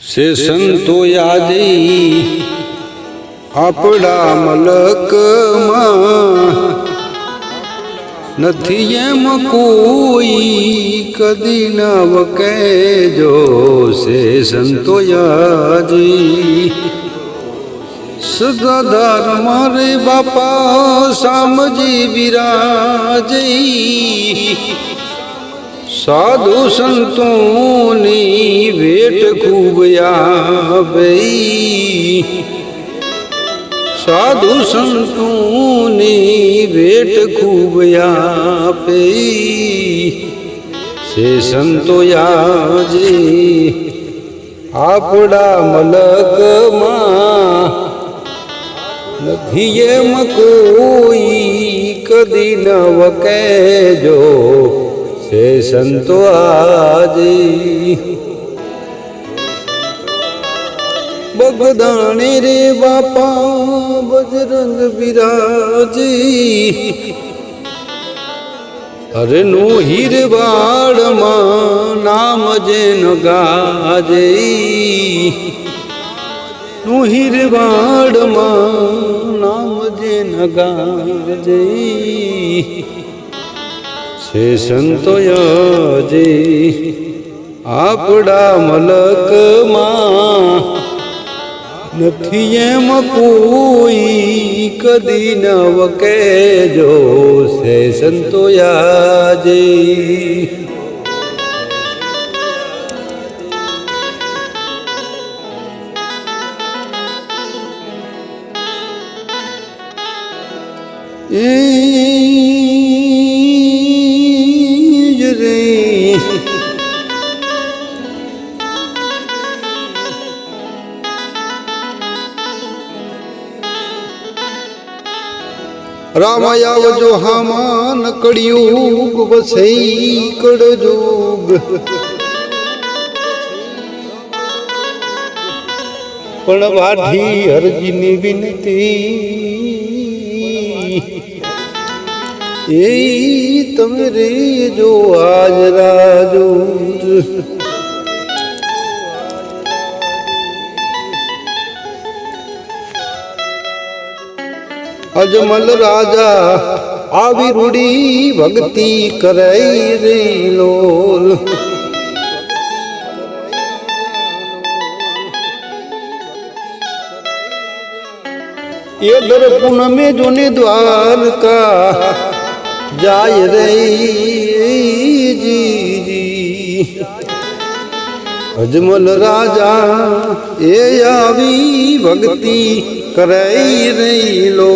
સે સંતો યાદી આપણા મલકમાં નથી એમ કોઈ કદી ન વકેજો સે સંતો યાદી. સદાધાર મારે બાપા સામજી વિરાજઈ સાધુ સંતોની ભેટ ખૂબ આવે સાધુ સંતોની ભેટ ખૂબ આપે સે સંતો યાજે આપણા મલકમાં નથી એમ કોઈ કદી ન વકેજો. સે સંતો આજી. બગદાણી રે બાપા બજરંગ બિરાજી. અરે નું હીરવાડમાં નામ જેન ગાજે. નું હીરવાડમાં નામ જેન ગાજે. સે સંતોયજી આપડા મલકમાં નથી એમ કોઈ કદી ન વકેજો સે સંતોયાજી. એ રામાયાવજો હામાન કળિયુગ વસઈ કળજુગ. પણ વાઢી અરજીની વિનતી એ તમે રે જો આજ રાજુ અજમલ રાજા આવી રૂડી ભક્તિ કરાઈ રે લોલ. એ દર પૂનમે જોને દ્વારકા જાય રે જી જી અજમલ રાજા એ આવી ભક્તિ કરાઈ રહી લો.